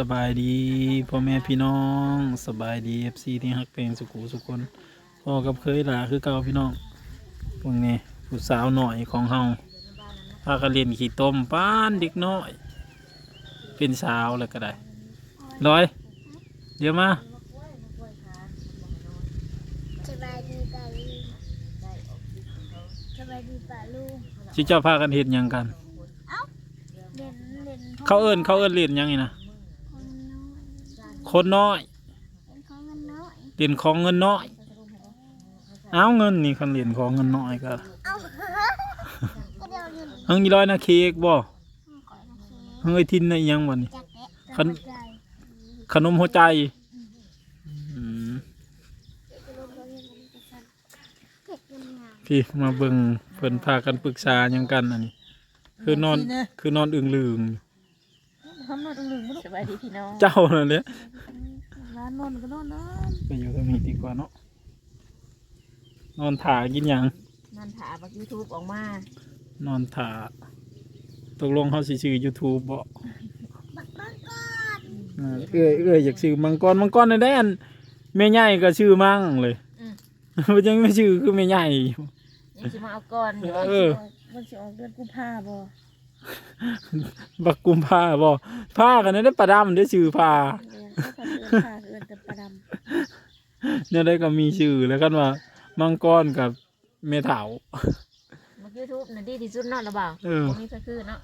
สบายดีพ่อแม่พี่น้องสบายดีเอฟซีที่ฮักเพลงสุขุสุกคนพ่อกับเคยหลาคือเก่าพี่น้องพวกนี้ผู้สาวหน่อยของเฮาพากันเรียนขี่ต้มป้านเด็กน้อย เป็นสาวแล้วก็ได้ร้อยเดี๋ยวมาสบายดีป่าลุงสบายดีป่าลุงชิเจ้าพากันเห็นยังกันเด่นเด่นเขาเอิ้นเขาเอิ้นเรียนหยังไงนะ คนน้อยคนน้อยเป็นของเงินน้อยเรียนของเงินน้อย เอาเงินนี่คันเรียนของเงินน้อยก็เอ้าก็เดี๋ยวเงินเฮิงยี่ร้อยนะเค้กบ่ก่อนนะเคเฮิงไอทินในะอิหยังบ่นี่ จักแอะคัน ใจขนมหัวใจอืมเผ็ดเป็นงามพี่มาเบิ่งเพิ่นพากันปรึกษาหยังกันอันนี้ คือนอนคือนอนอึงลืง ทำนอนลึงๆสบายดีพี่น้องเจ้านั่นแหละร้านนอนก็นอนนอนไปอยู่ตรงนี้ดีกว่าเนาะนอนถ่ากินหยังนั่นถาบักยูทูบออกมานอนถ่าตกลงเขาสิชื่อ YouTube บ่บักบังก่อนอ่าเอ้ยเอ้ยอยากชื่อมังกรมังกรในแดนแม่ใหญ่ก็ชื่อมังเลยมันยังไม่ชื่อคือแม่ใหญ่อยู่ ยังสิมาเอาก่อนอยู่เออ มันสิออกเดือนกุมภาบ่ บักกุมผ้าบ่ผ้ากันได้ประดำได้ชื่อผ้าเดือนก็ทำเดือนผ้าเดือนแต่ประดเนี่ยได้ก็มีชื่อแล้วกันว่า มังกรกับเมถาวำบักยูทูบน่ะดีที่สุดเนาะหรือเปล่าเออบ่มีไฟคือเนาะ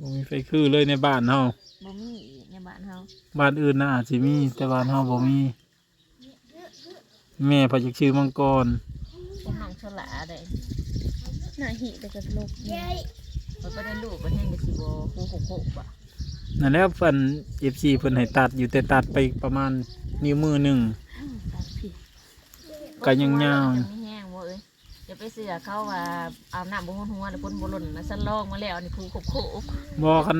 บ่มีไฟคือเลยในบ้านเฮาบ่มีอีกในบ้านเฮาบ้านอื่นน่าอาจสิมี แต่บ้านเฮาบ่มี แม่พะจักชื่อมังกรเป็นน้องฉลาได้หน้าหิแต่ก็ลบเย้ย มันก็ได้ลูกมันแห้งก็สิบ่คู่หกหกบ่นั่นแหละเพิ่น FC เพิ่นให้ตัดอยู่แต่ตัดไปประมาณนิ้วมือหนึงตัดผิดก็ยังยาว จะมีแห้งบ่เอ้ยอย่าไปเสือเขาว่าอาบน้ำบ่ฮ้อนหัวแล้วพ่นบ่หล่นนะสันลองมาแล้วนี่คู่หกหกบ่คัน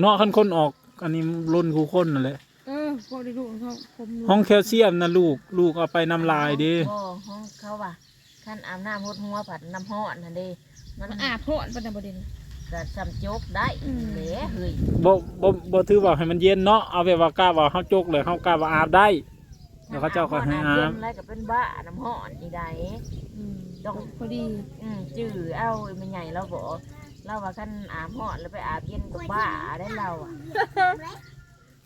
เนาะคันคนออกอันนี้รุ่นคู่คนนั่นแหละ เออพวกได้ลูกเขาผมห้องแคลเซียมนะลูกลูกเอาไปน้ำลายเดิบ่ห้องเขาว่าขั้นอาบน้ำหดหัวผัดน้ำห้อนนั่นเด้ มันอาบพรอนประเด็นก็จำโจกได้เหลเฮ้ยบ่บ่บ่ถือว่าให้มันเย็นเนาะเอาแบบว่ากล้าว่าเฮาจกเลยเฮากล้าว่าอาบได้เดี๋ยวเขาเจ้าก็ให้อาบ เย็นอะไรก็เป็นบ้าน้ำห้อนนี่ได้ ต้อง พอดีอืมจื้อเอามันใหญ่เราบอกเราว่าขั้นอาบห้อนแล้วไปอาบเย็นกับบ้าได้เราอะ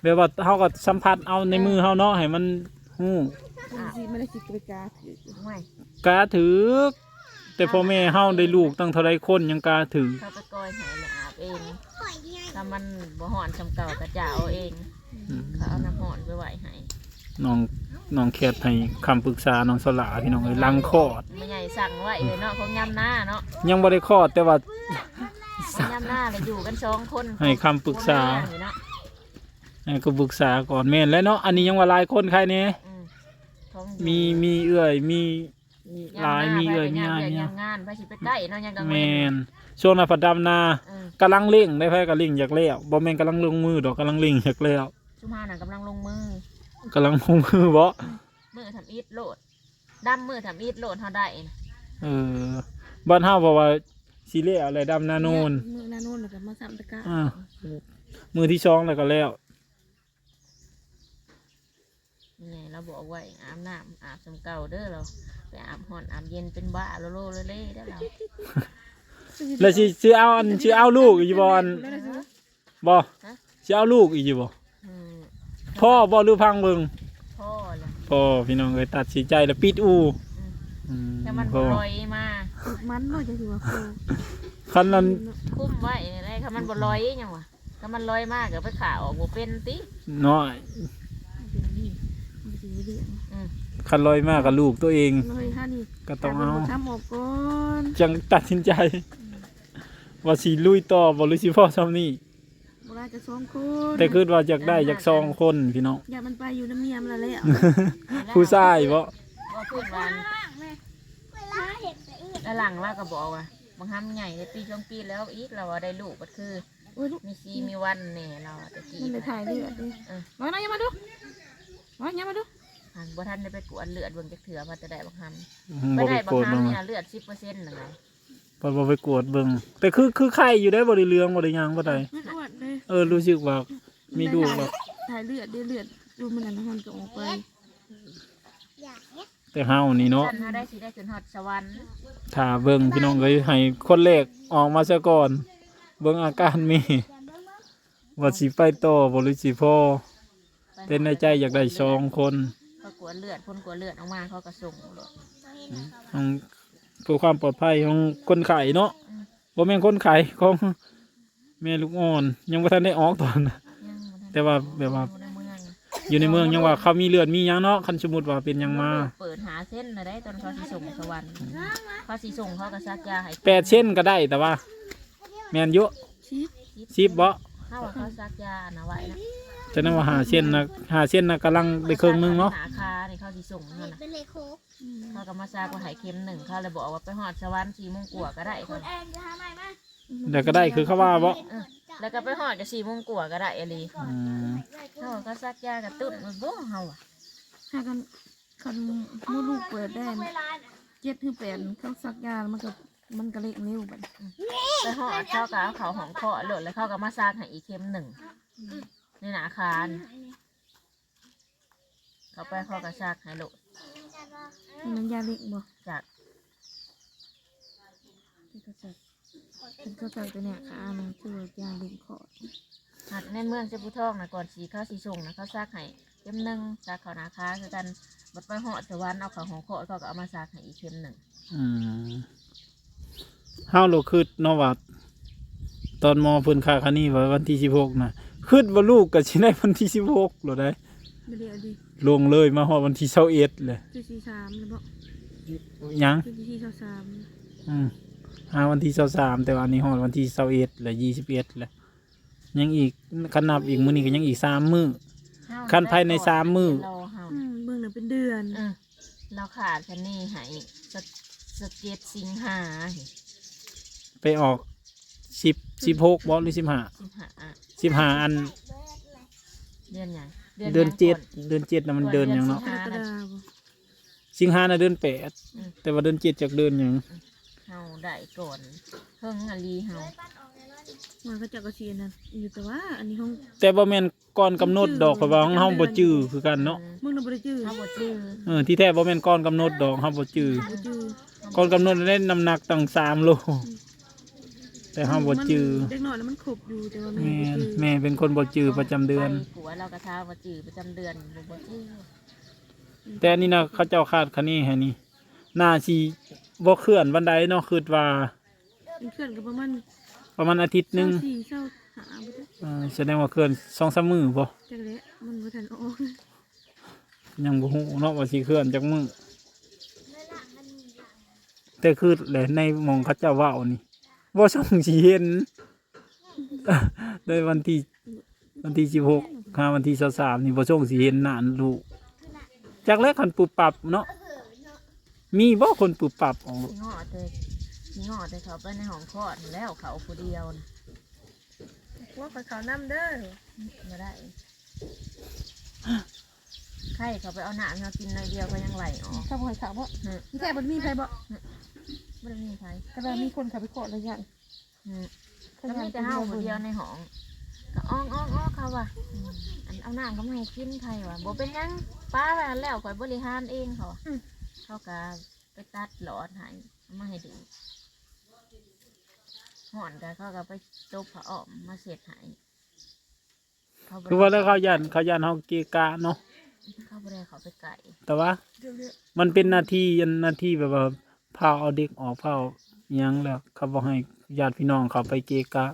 แบบว่าเฮาก็สัมผัสเอาในมือเฮาเนาะให้มันฮู้มันสิไม่ได้สิกระกาถือไม่กล้าถือ แต่พ่อแม่เฮาได้ลูกตั้งเท่าไรคนยังกล้าถือเขาไปกอยใหายอาบเองปล่อยไงถ้ามันบ่ห่อนคำเก่าก็จะเอาเองอืมเขาเอาน้ำห่อนไปไหวให้น้องน้องแคทให้คำปรึกษาน้องสลาพี่น้องเอ้ยลังคลอด ไม่ใหญ่สั่งไว้เลยเนาะของยำหน้าเนาะยังบ่ได้คลอดแต่ว่าของยำหน้าเลยอยู่กันสองคนให้คำปรึกษาพ่อแม่นี่เนาะให้ก็ปรึกษาก่อนแม่นแล้วเนาะอันนี้ยังว่าหลายคนใครเนี่ยอืมท้องมีมีเอื้อยมีมี หลายมีเอื้อยมียำอ้ายหมีน้าอ้ายยำงานไปสิไปใกล้เนาะยังกังแมเวนนช่วงนั้นผัดดำนาเออกำลังเร่งได้ไผก็เร่งอยากแล้วบ่แม่นกำลังลงมือดอกกำลังเร่งอยากแล้วชุมาน่ะกำลังลงมือกำลังลงมือบ่มือทำอีทโหลดดำมือทำอีทโหลดเท่าได้นะเออบ้านเฮาบอกว่าสิเล่อะไรดำนาโนนมือนาโนนแล้วก็มาสามตะกร้าอ่ามือที่สองแล้วก็แล้ว นี่ไงเราบอกไว้อาบน้ำอาบสำเก่าเด้อเรา ไปอาบห่อนอาบเย็นเป็นบ้าโลโลเล่ๆได้อเราแล้วสิสิเอาอันสิเอาลูกอีกบ่อันบ่สิเอาลูกอีกอยู่บ่อืมพ่อบ่หรือพังเบิ่งพ่อละพ่อพี่น้องเอ้ยตัดสินใจแล้วปิดอู่อืมแต่มันพ่อลอยมามันเนาะจะถือว่าโคคันนั้นคุ้มไว้ได้ค่ะมันบ่ลอยยังวะถ้ามันลอยมากก็ไปขาออกบ่เป็นติน้อยเป็นนี่มันสิเรียงอืม คันลอยมากกับลูกตัวเอง เลยฮะนี่ก็ต้องเอาทำออกก่อนจังตัดสินใจ ว่าสิลุยต่อบ่หรือสิพ่อซ้ำนี่เวลาจะสองคนแต่คือว่าอยากได้อยากซองคนพี่น้องอย่ามันไปอยู่น้ำเมียมแล้วแหละผู้ชายบ่ว่าพูดวันเวลาเห็นแต่อื่นแล้วหลังว่าก็บอกว่าบางคำใหญ่ในปีสองปีแล้วอีกเราว่าได้ลูกก็คือโอ้ยลูกมีซีมีวันเนี่ยเราอะตะกี้มันไปถ่ายเลือดดิเออมาหน่อยอย่ามาดูมาอย่ามาดู หันบ่ทันได้ไปกวดเลือดเบิ่งจักเถื่อพอจะได้บางคอืมำบ่ไม่ไปได้บากงวดเบิ่งคำเนี่ยเลือดสิบเปอร์เซ็นต์นั่นแหละบ่บ่ไปกวดเบิ่งแต่คือคือไข่อยู่ได้บ่ได้เรืองบ่ได้หยังบ่ได้มันอวดเลยเออรู้สึกว่ามีดูกแบบถ่ายเลือดเดือดเลือดดูมันนั่นมันก็ออกไปอยากเฮ็ดแต่เฮานี่เนาะท่านถ้าได้สิได้ขึ้นฮอดสวรรค์ถ้าเบิ่งพี่น้องเอ้ยให้คนแรกออกมาซะก่อน เบิ่งอาการมีแต่เบิ่งเบิ่งว่าสิไปต่อบ่หรือสิพอแต่ในใจอยากได้สองคน เขากลัวเลือดคนกลัวเลือดออกมาเขาก็ส่งรถบ่เห็นเขาของเพื่อความปลอดภัยของคนไข้เนาะบ่แม่นคนไข้ของแม่ลูกอ่อน ยังบ่ทันได้ออกตอนน่ะยังบ่ทันแต่ว่าแบบว่าอยู่ในเมืองอยู่ในเมืองยังว่าเขามีเลือดมีหยังเนาะคันสมมุติว่าเป็นหยังมา เปิดหาเส้นนะได้ตอนเขาสิส่งสวรรค์เขาสิส่งเขาก็ซักยาให้แปดเส้นก็ได้แต่ว่า แม่นเยอะชิปสิบบ่เขาว่าเขาซักยาอันนะไว้นะ จะนั้นว่าหาเส้นนะหาเส้นนะกำลังได้ครึ่งหนึงเนาะหาคานี่เขาสิส่งนั่นน่ะเป็นเลโคกเขาก็มาซักว่าใหายเข็มหนึ่งเขาเลยบอกว่าไปหอดสวรรค์สี่โมงกว่าก็ได้คเขานแอนจะหาใหม่มาเดี๋ยวก็ได้คือเขาว่าบ่เออแล้วก็ไปหอดจะสี่โมงกว่าก็ได้เอหลีอืมเขาว่าเขาซักยากระตุ้นมันบ่เฮาอะถ้ากันคันมดลูกเปิดได้เจ็ดคือแปดเขาซักยามันก็มันก็เล็กนิ้วบัดไปหอดเขาก็เอาเขาของเคาะโหลดแล้วเขาก็มาซักให้อีกเข็มหนึ่งในหนาคารเขาไปเขาก็ซักให้โหลดมันยาเล็กบ่จากที่เขาซักเป็นเขาซักตัวเนี่ยขามันคือยาเล็กขอดหัดในเมืองเจ้าผู้ทองนะก่อนสีเขาสีส่งนะเขาซักให้เข็มหนึ่งซักเขาหนาคาคือกันบัดไปหอดสวรรค์เอาเขาของเคาะเขาก็เอามาซักให้อีกเข็มหนึ่งอืมเฮาโลคิดเนาะว่าตอนมอเพิ่นค่าคันนี้ว่าวันที่16น่ะ คิดว่าลูกก็สิได้วันที่16โลดได้ไม่ได้เอาดิลงเลยมาฮอดวันที่21เลยคือสี่สามแล้วบ่ยังคือสี่สามอืมหาวันที่23แต่ว่าอันนี้ฮอดวันที่21และ21แล้วยังอีกคันนับอีกมื้อนี้ก็ยังอีกสามมื้อคันภายในสามมื้อ เราเฮาอืมเบิ่งหนึ่งเป็นเดือนเออเราขาดคันนี้ให้สกสเก็ตสิงหาไปออก10 16บ่หรือ15สิงหา 15อันเดือนหยังเดือนหยังเจ็ดก่เดือนเจ็ดนะมันเดินหยังเนาะ กรกฎาบ่สิงหาน่ะเดือนแปดอืมแต่ว่าเดือนเจ็ดจากเดือนหยังเฮาได้ก่อนเพิ่งอลีเฮามันก็จะกระเชียนนั่นอยู่แต่ว่า อันนี้ห้องแต่บ่แม่นก่อนกำหนดดอกเพราะว่าของเฮาบ่จื้อคือกันเนาะมึงน่ะบ่ได้จื้อเฮาบ่จื้อเออที่แท้บ่แม่นก่อนกำหนดดอกเฮาบ่จื้อบ่จื้อก่อนกำหนดได้น้ำหนักตั้ง3โล แต่เฮาบ่จื้อมันเด็กน้อยแล้วมันขบอยู่แต่ว่าแม่แม่บ่นจื้อแม่เป็นคนบ่จื้อประจำเดือน ไปกัวเรากระทาบ่จื้อประจำเดือนบ่บ่จื้อแต่อันนี่นะเขาเจ้าคาดคะเนให้นี่น่าสิบ่เคลื่อนวันใดเนาะคิดว่ามันเคลื่อนกับประมาณประมาณอาทิตย์หนึงเช้าสี่เช้าหาบ่ได้เออแสดงว่าเคลื่อน2-3มื้อบ่ จักแล้มันบ่ทันออกยังบ่ฮู้เนาะว่าสิเคลื่อนจักมื้อแต่คือแหละในหมองเขาเจ้าเว้านี่ บ่ส่งสิเห็นได้วันที่วันที่16ค่าวันที่23นี่บ่ส่งสิเห็นหน้าลูกจักแล้วคันปุบปับเนาะมีบ่คนปุบปับออกสิงอแต่สิงอแต่เขาไปในห้องคลอดแล้วเขาผู้เดียวนะว่าไปเขาน้ำเด้อบ่ได้ไข่เขาไปเอาน้ำมากินหน่อยเดียวก็ยังไหลออกถ้าบ่ให้เขาบ่อืมมีแค่บ่มีใคร บ่บ่ได้มีใครก็ได้มีคนเขาไปกดแล้วยังอืมก็มีแต่เฮาผู้เดียวในห้องก็อ้องอ้องอ้องเขาว่ะอืมอันเอาน้ำก็ไม่ให้กินใครว่ะบ่เป็นหยังป้าไปอันแล้วข่อยบริหารเองเขาว่ะเขาก็ไปตัดหลอดให้เอามาให้ดูห่อนกันเขาก็ไปตบผ้าอ้อมมาเสร็จให้เขาบ่ได้คือว่าแล้วเขายันเขายันเฮาเกะกะเนาะเขาบ่ได้เขาไปไก่แต่ว่า เดี๋ยวมันเป็นหน้าที่ยันหน้าที่แบบว่า พาเอาเด็กออกพาเอาหยังแล้วเขาบ่ให้ญาติพี่น้องเขาไปเกะกะ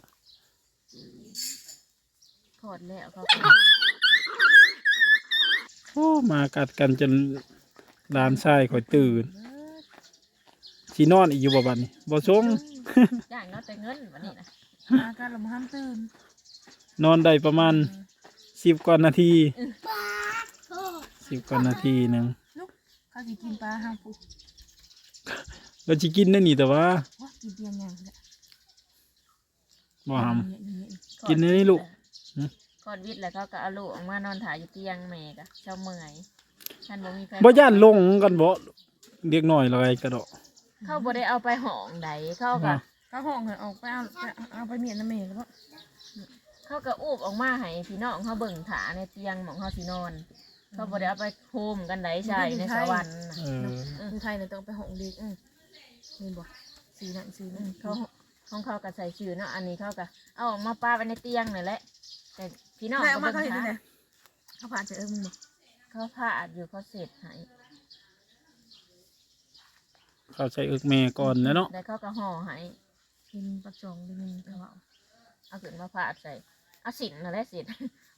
พอดแล้วเขาโอ้มากัดกันจนหลานชายข่อยตื่นสินอนอีกอยู่บ่บัดนี้บ่ชงย่างเนาะแต่เงินวันนี้นะๆอาการลำห้ามตื่นนอนได้ประมาณสิบกว่านาทีป้าโอ้สิบกว่านาทีหนึ่งเขาสิกินปลาห้ามปุ๊บ เราจะกินได้นี่แต่ว่าว่ากินเตียงยังเนี่ยบ่หเนี่ยเนี่ยกินได้นี่ลูกคลอดวิทย์แล้วเขาก็เอาลูกออกมานอนถ่ายอยู่เตียงแม่ก็เช้าเมื่อยฉันบ่มีแฟนำบ่ย่านลงกันบ่เด็กน้อยอะไรกระโดดเขาบ่ได้เอาไปห้องใดเขาก็บ่เขาห้องให้ออกไปเอาไปเอาไปเมียนน้ำเมย์แล้วบ่เเขาก็อูบออกมาให้พี่น้องเขาเบิ่งถาในเตียงหมองเขาสินอน เขาบ่ได้เอาไปโฮมกันได้ใช่ในสวรรค์น่ะเอออยู่ไทยเนี่ยต้องไปห้องเด็กอืม นี่บ่สีนั่นสีอืนั่นมเขาของเขาก็ใส่ชื่อเนาะอันนี้เขาก็เอาออกมาป้าไว้ในเตียงนี่แหละ แต่พี่น้องแม่ก็เอามาเบิ่งเขาเห็นถาได้ไงเขาผ่านเจอเออมึงบ่เขาพาดอยู่เขาเสร็จให้เข้าใจเอิกแม่ก่อนแล้วเนาะแล้วเขาก็ห่อให้กินปักจองได้มึงเขาเอาเอาขึ้นมาพาดใส่เอาสินนั่นแหละสิน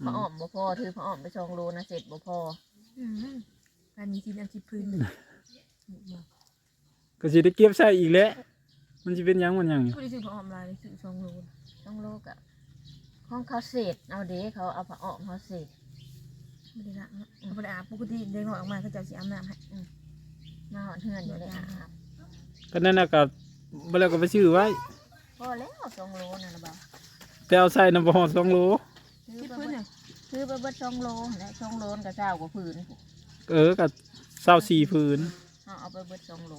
พระอ้อมบ่พอถือพระอ้อมไปชองโลนะเสร็จบ่พออืมการมีทีมอาชีพพื้นหนึ่ง ก็สิได้เก็บใส่อีกแล้วมันสิเป็นหยังมันหยังผู้ที่ซื้อของออนไลน์ซื้อสองโลต้องโลกอะของเขาเสร็จเอาเด้เขาเอาพระอ้อมเขาเสร็จไม่ได้ละเนาะไม่ได้อาบปกติเด็กน้อยออกมาเขาจะสีอาบน้ำให้มาหอนเฮือนอยู่เลยอาบก็นั่นน่ะก็บ่แล้วก็ไปซื้อไว้พอแล้วสองโลนั่นนะบ่าวแต่เอาใส่น้ำบ่ฮอด2โลถือที่ไปพื้นเบิดเนี่ยถือไปเบิดสองโลและสองโลนกับเจ้ากว่าผืนเออก็24พื้นเอาเอาไปเบิดสองโล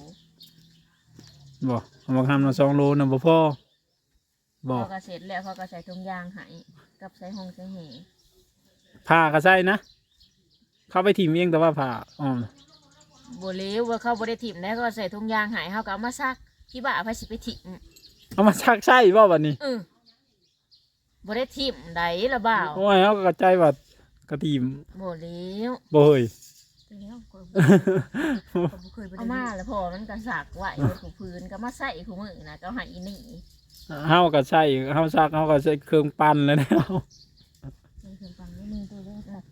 บ่เอามาทำมา2โลน่ะบ่พอบ่พอก็เสร็จแล้วเขาก็ใส่ถุงยางให้กับใส่หงใส่เหผ้าก็ใส่นะ เข้าไปถิ่มเองแต่ว่าผ้าอ้อมน่ะบัวเลวว่าเขาบริถิ่มแล้วก็ใส่ถุงยางใหายเขาก็เอามาซักพี่บ่าพาสิไปถิ่มเอามาชักใส่บ่บัดนี้ เออบ่ได้ถิ่มใดละบ่าวโอ้ยเฮาก็กระจายว่ากระถิ่มบัวเลวบ่เฮ้ยไป แล้วก็บ่เคยไปเอามาแล้วพอมันก็สักไว้บนผืนก็มาใส่คู่มือนะก็ใหายอีนี่เฮาก็ใส่เฮาซักเฮาก็ใส่เครื่องปั้นแล้วแนวเครื่องฟังนี่มึงตัวเล็ก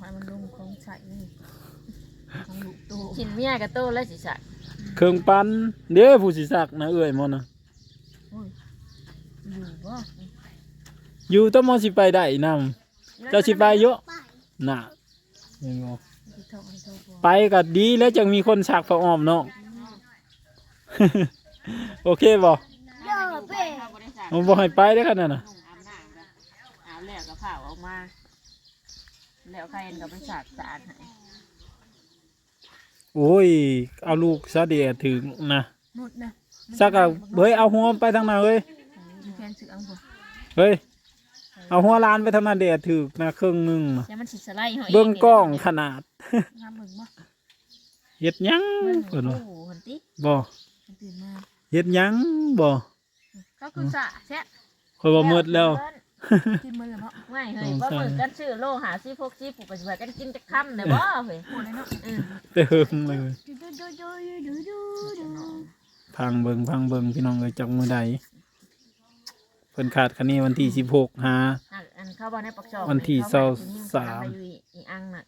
มันมันลงของใส่นี่ของลูกตัวชิ้นเมียกับโตแล้วสิสักเครื่องปั้นเด้อผู้สิซักนะเอ้ยหมอนะอยู่บ่อยู่ต้องมอสิไปได้นำเจ้าสิไปเยอะน่ะยังบ่ ไปก็ดีแล้วจังมีคนซักผ้าอ้อมเนาะ โอเคบ่โย่เป้เขาบ่ได้สักผมบ่ให้ไปได้อขนาดน่ะนุ่งอาบน้ำก็อาบแล้วก็เผาออกมา แล้วใครเห็นก็ไปสักสะอาดให้โอ้ย เอาลูกซะเดียถึงนะหมดนะซักก็เฮ้ยเอาหัวไปทางนั้นเฮ้ย มีแฟนซื้ออังบ่เฮ้ย เอาหัวลานไปทางนั้นเดียถึกนะครึ่งหนึงน่ะแล้วมันสิสไลด์เขาเองเบิ่งกล้องขนาดงามเบิ่งบ่เฮ็ดหยังเบิ่งเพิ่นว่าโอ้โหหันติบ่มันตื่นมาเฮ็ดหยังบ่ก็คือสะแซ่ค่อยว่าหมดแล้ว กินมื้อละเนาะไม่เฮ้ยว่ามึงกันซื้อโลหาซีพวกซีผูกไปสิว่ากันกินจะค่ำเลยบ่เฮ้ยโหเลยเนาะอืมเติมเลย ดูดูดูดูดูดูดู พังเบิงพังเบิงพี่น้องเอ้ยจักมือใด เพิ่นขาดคะแนนวันที่สิบหกหาอะอันเข้าบ้านในปักจอกวันที่เขาให้เศร้าสาม ไปอยู่อีอังน่ะ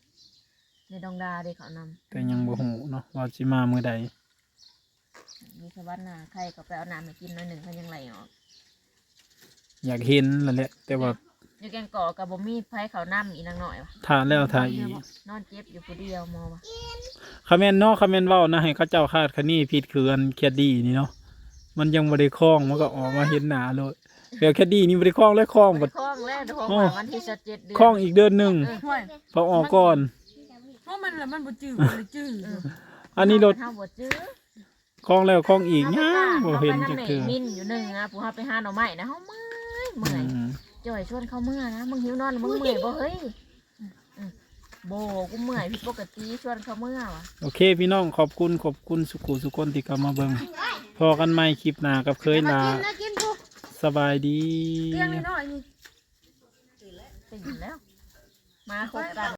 ในดองดาเด้เขานแต่ยังบ่ฮู้เนาะว่าสิมามือใดำมีสวัสดิ์น่ะใครก็ไปเอาน้ำมากินหน่อยหนึ่งเขายังไหลออกอยากเห็นแล้วแหละ แต่ว่าอยู่แกงก่อกับบ่มีไผเขาน้ำอีนางหน่อยวะทานแล้วทานอีกนอนเจ็บอยู่ผู้เดียวมอวะคอมเมนต์เนาะคอมเมนต์เว้านะให้เขาเจ้าคาดคะเนผิดคืออันแคดดี้นี่เนาะมันยังบ่ได้คล้องมันก็ออกมาเห็นหน้าเลย เดี๋ยวแคดดี้นี่บ่ได้คล้องแล้วคล้องไปบัดคล้องแล้วเดี๋ยวโอ้ของวันที่สิบเจ็ดเดือนคล้องอีกเดือนหนึงห่วยพอออกก่อน เพราะมันละมันบ่จื้อบ่เลยจื้ออันนี้รถเฮาบ่จื้อคล้องแล้วคล้องอีกเฮายังไปบ่บ้านเห็นเฮาจักไปเทื่อน้ำแม่มินอยู่หนึ่งนะผู้เฮาไปหาหน่อไม้นะเฮาเมื่อยเมื่อยอืมจ่อยชวนเขาเมื่อนะ มึงหิวนอนมึงเมื่อยบ่เฮ้ยอืมโบกูเมื่อยผิดปกติชวนเขาเมื่อวะ โอเค พี่น้องขอบคุณขอบคุณสุขุสุคนที่เข้ามาเบิ่งพอกันใหม่คลิปหน้ากับเคยลา กินนะกินปุ๊ สบายดีเตียงน้อยๆนี่ตื่นแล้ว มาคบกัน